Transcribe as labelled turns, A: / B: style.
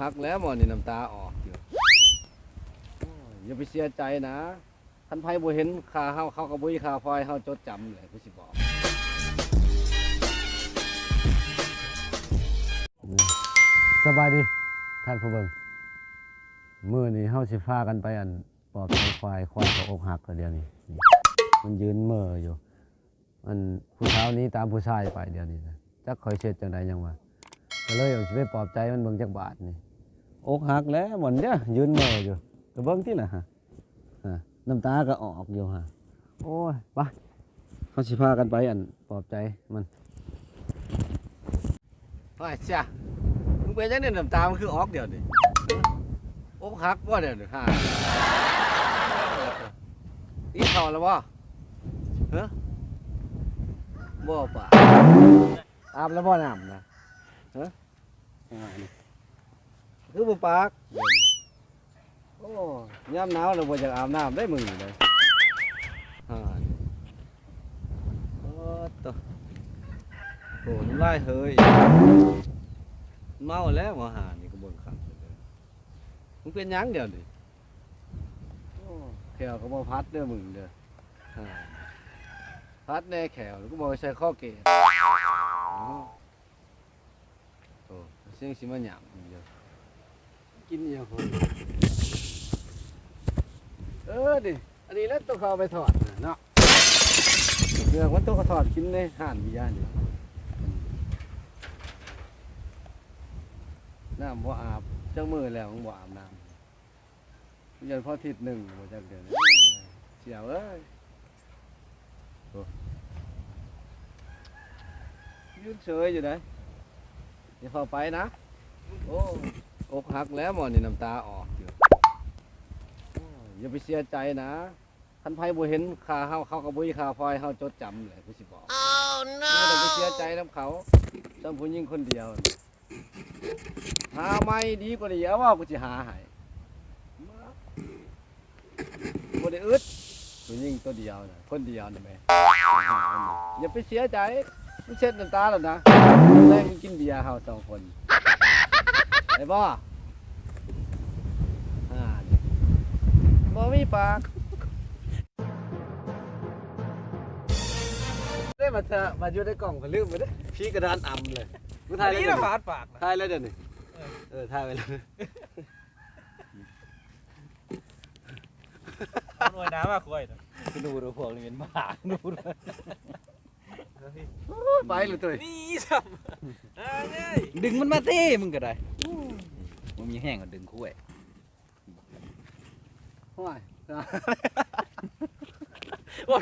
A: หักแล้วหมอนี่น้ำตาออกอยู่โอ้ยอย่าไปเสียใจนะท่านไพ่บ่เห็นค่าเฮาเขาก็บ่มีค่าพลอยเฮาจดจำเลยผู้สิบอกสบายดีท่านผู้เบิ่งมื้อนี้เฮาสิพากันไปอันปอบใจควายควายก็อกหักก็เดี๋ยวนี้นี่มันยืนเหม่ออยู่ อันผู้สาวนี้ตามผู้ชายไปเดี๋ยวนี้นะจักคอยเช็ดจังใดยังวะก็เลยเอาสิไปปลอบใจมันเบิ่งจักบาทนี่ อกหักแล้วหมดเด้อยืนเหม่ออยู่ก็เบิ่งที่ล่ะฮะน้ำตาก็ออกอยู่ฮะโอ้ยไปเฮาสิพากันไปอันปลอบใจมันไปจ้ะมึงเป็นยังเนี่ยน้ำตามันคือออกเดี๋ยวนี้อกหักว่าเดี๋ยวนี้ฮ่าอีเข่าแล้วบ่เฮ้บ่ป่ะอาบแล้วบ่น้ำนะเฮ้ คือบ่ปากเดี๋ยวนี้โอ้ยามหนาวเราบ่อยากอาบน้ำได้มึงนี่เลยฮ่าโอ้ตัวโอ้น้ำลายเฮยเมาแล้วมาหานี่ก็เบนขังเลยมึงเป็นหยังเดี๋ยวดิโอ้แขวก็บ่พัดเด้อมึงเด้อฮะพัดแน่แขวก็บ่ใส่ข้อเกตอ๋อโอ้เสียงสิมาหยามอีกเด้อ กินอีหยังนเออดิอันนี้แล้วตัวเขาเอาไปถอดน่ะเนาะเรื่องว่าตัวเขาถอดกินในห่านวิญาณนี่น้ำบ่อาบจังมือแล้วมึงบ่อาบน้ำยันพออทิศหนึ่งบ่จักเดือนเอ้ยเสียวเอ้ยโอ้ยืนเฉยอยู่ไหนอย่าเข้าไปนะโอ้ อกหักแล้วหมอนี่น้ำตาออกอยู่โอ้ยอย่าไปเสียใจนะท่านไพ่บ่เห็นค่าเฮาเขาก็บ่มีค่าพลอยเฮาจดจำเลยผู้สิบอก
B: Oh
A: ไม่ต้องไป
B: no!
A: เสียใจน้ำเขาจำผู้หญิงคนเดียว หาไม่ดีกว่านี้เอาว่ากูจะหาให้บ่ได้อึดผู้หญิงตัวเดียวนะคนเดียวนะแม่อย่าไปเสียใจไม่เช็ดน้ำตาแล้วนะแรงมันกินเบียร์เฮาสองคน ไอ้บ่อ่านี่บ่มีปากได้มาเถอะมาอยู่ในกล่องก็ลืมไปเด้อพี่กระดานอ่ำเลยกูถ่ายแล้ว
C: นี่
A: เดี๋ยว
C: นะ
A: นี้
C: ฟาดปากนะ
A: ถ่ายแล้วเดี๋ยวนี้เออถ่ายไปแล้ว
C: เอาหน่วยน้ำมาคุยนะ
D: ดูดูพวกนี้เป็นบ้าดูดู
A: ไปเลยตัว
C: นี่ซ้ำอ่าเนี่ย
D: ดึงมันมาเต้มึงก็ได้มึ งมีแห้งก็ดึงคุ้ย
A: ห้วย
C: ว่า